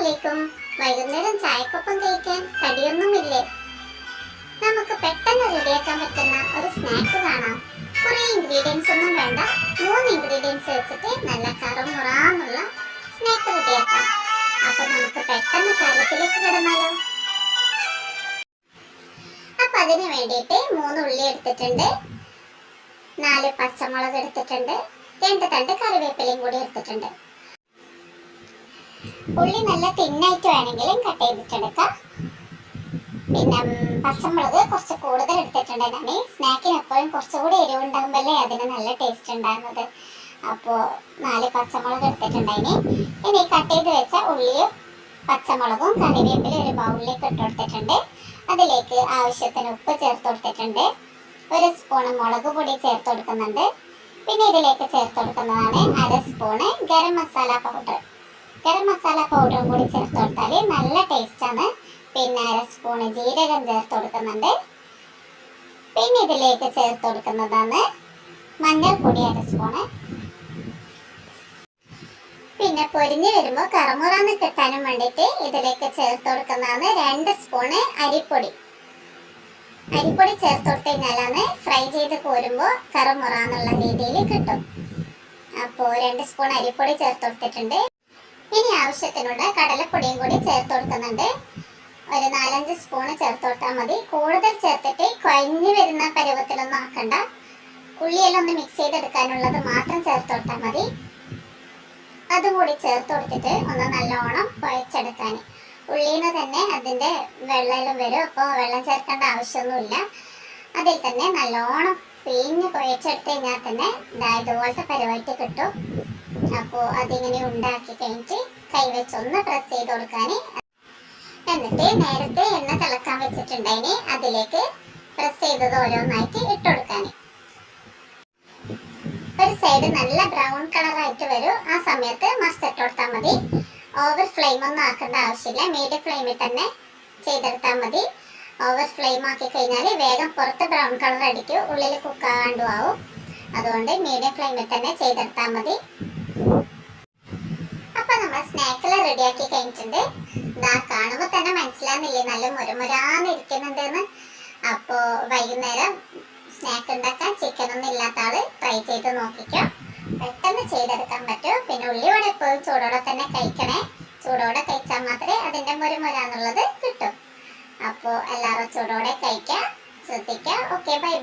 അസ്സലാമലൈക്കും. വൈകുന്നേരം ചായക്കൊപ്പം കഴിക്കാൻ കടിയൊന്നുമില്ലേ? നമുക്ക് പെട്ടെന്ന് റെഡിയാക്കാൻ പറ്റുന്ന ഒരു സ്നാക്ക് കാണാം. കുറേ ഇൻഗ്രീഡിയൻസ് ഒന്നും വേണ്ട. മൂന്ന് ഇൻഗ്രീഡിയൻസ് വെച്ചിട്ട് നല്ല കറുമുറാന്നുള്ള സ്നാക്ക് റെഡിയാക്കാം അപ്പൊ നമുക്ക് പെട്ടെന്ന് കാര്യത്തിലേക്ക് കിടന്നാലോ? അപ്പൊ അതിന് വേണ്ടിയിട്ട് മൂന്ന് ഉള്ളി എടുത്തിട്ടുണ്ട്. നാല് പച്ചമുളക് എടുത്തിട്ടുണ്ട്. രണ്ട് തണ്ട് കറിവേപ്പിലയും കൂടി എടുത്തിട്ടുണ്ട്. ഉള്ളി നല്ല തിന്നായിട്ട് വേണമെങ്കിലും കട്ട് ചെയ്തിട്ടെടുക്കാം. പിന്നെ പച്ചമുളക് കുറച്ച് കൂടുതൽ എടുത്തിട്ടുണ്ട്. ഞാൻ സ്നാക്കിന് എപ്പോഴും കുറച്ചുകൂടി എരിവുണ്ടാകുമ്പോഴേ അതിന് നല്ല ടേസ്റ്റ് ഉണ്ടാകുന്നത് അപ്പോൾ നാല് പച്ചമുളക് എടുത്തിട്ടുണ്ടായിന് ഇനി. കട്ട് ചെയ്ത് വെച്ച ഉള്ളിയും പച്ചമുളകും കറിവേപ്പില ഒരു ബൗളിലേക്ക് ഇട്ട് കൊടുത്തിട്ടുണ്ട്. അതിലേക്ക് ആവശ്യത്തിന് ഉപ്പ് ചേർത്ത് കൊടുത്തിട്ടുണ്ട്. ഒരു സ്പൂണ് മുളക് പൊടി ചേർത്ത് കൊടുക്കുന്നുണ്ട്. പിന്നെ ഇതിലേക്ക് ചേർത്ത് കൊടുക്കുന്നതാണ് അര സ്പൂണ് ഗരം മസാല പൗഡർ ഗരം മസാല പൗഡറും കൂടി ചേർത്ത് കൊടുത്താൽ നല്ല ടേസ്റ്റാണ് പിന്നെ അര സ്പൂണ് ജീരകം ചേർത്ത് കൊടുക്കുന്നുണ്ട് പിന്നെ ഇതിലേക്ക് ചേർത്ത് കൊടുക്കുന്നതാണ് മഞ്ഞൾപ്പൊടി അര സ്പൂണ് പിന്നെ പൊരിഞ്ഞ് വരുമ്പോൾ കറമുറാന്ന് കിട്ടാനും വേണ്ടിയിട്ട് ഇതിലേക്ക് ചേർത്ത് കൊടുക്കുന്നതാണ് രണ്ട് സ്പൂണ് അരിപ്പൊടി. അരിപ്പൊടി ചേർത്ത് കൊടുത്തു കഴിഞ്ഞാലാണ് ഫ്രൈ ചെയ്ത് കോരുമ്പോൾ കറമുറാന്നുള്ള രീതിയിൽ കിട്ടും. അപ്പോൾ രണ്ട് സ്പൂൺ അരിപ്പൊടി ചേർത്ത് കൊടുത്തിട്ടുണ്ട് ഇനി ആവശ്യത്തിനുള്ള കടലപ്പൊടിയും കൂടി ചേർത്ത് കൊടുക്കുന്നുണ്ട്. ഒരു നാലഞ്ച് സ്പൂണ് ചേർത്ത് കൊടുത്താൽ മതി. കൂടുതൽ ചേർത്തിട്ട് കുഴഞ്ഞു വരുന്ന പരുവത്തിലൊന്നും ആക്കണ്ട. ഉള്ളിയെല്ലാം ഒന്ന് മിക്സ് ചെയ്തെടുക്കാനുള്ളത് മാത്രം ചേർത്ത് കൊടുത്താൽ മതി. അതും കൂടി ചേർത്ത് കൊടുത്തിട്ട് ഒന്ന് നല്ലോണം കുഴച്ചെടുക്കാൻ. ഉള്ളിന്ന് തന്നെ അതിന്റെ വെള്ളയിലും വരും. അപ്പോൾ വെള്ളം ചേർക്കേണ്ട ആവശ്യമൊന്നുമില്ല. അതിൽ തന്നെ നല്ലോണം പിഴിഞ്ഞ് കുഴച്ചെടുത്ത് കഴിഞ്ഞാൽ തന്നെ ഇതായതുപോലത്തെ പരുവായിട്ട് കിട്ടും. അപ്പോൾ അതിങ്ങനെ ഉണ്ടാക്കി കഴിഞ്ഞിട്ട് കൈവച്ചൊന്ന് പ്രസ് ചെയ്ത് കൊടുക്കാൻ എന്നിട്ട് നേരത്തെ എണ്ണ തിളക്കാൻ വെച്ചിട്ടുണ്ടായിന് അതിലേക്ക് പ്രസ് ചെയ്തത് ഓരോന്നായിട്ട് ഇട്ട് കൊടുക്കാൻ ഒരു സൈഡ് നല്ല ബ്രൗൺ കളറായിട്ട് വരും. ആ സമയത്ത് മസ്റ്റ് ഇട്ട് കൊടുത്താൽ മതി. ഓവർ ഫ്ലെയിം ഒന്നും ആക്കേണ്ട ആവശ്യമില്ല. മീഡിയം ഫ്ലെയിമിൽ തന്നെ ചെയ്തെടുത്താൽ മതി. ഓവർ ഫ്ലെയിം ആക്കി കഴിഞ്ഞാൽ വേഗം പുറത്ത് ബ്രൗൺ കളർ അടിക്കും. ഉള്ളിൽ കുക്കാകാണ്ടും ആവും. അതുകൊണ്ട് മീഡിയം ഫ്ലെയിമിൽ തന്നെ ചെയ്തെടുത്താൽ മതി. സ്നാക്കെല്ലാം റെഡിയാക്കി കഴിഞ്ഞിട്ടുണ്ട്. ഇതാ കാണുമ്പോൾ തന്നെ മനസ്സിലാകുന്നില്ലേ നല്ല മുരമുരാന്ന് ഇരിക്കുന്നുണ്ടെന്ന് വൈകുന്നേരം സ്നാക്ക് ഉണ്ടാക്കാൻ ചിക്കൻ ഒന്നും ഇല്ലാത്ത ആൾ ട്രൈ ചെയ്ത് നോക്കിക്കോ. പെട്ടെന്ന് ചെയ്തെടുക്കാൻ പറ്റും. പിന്നെ ഉള്ളിയോടെ എപ്പോഴും ചൂടോടെ തന്നെ കഴിക്കണേ. ചൂടോടെ കഴിച്ചാൽ മാത്രമേ അതിന്റെ മുരമുരാന്നുള്ളത് കിട്ടും. അപ്പോ എല്ലാവരും ചൂടോടെ കഴിക്കാം. ശ്രദ്ധിക്കാം. Okay bye bye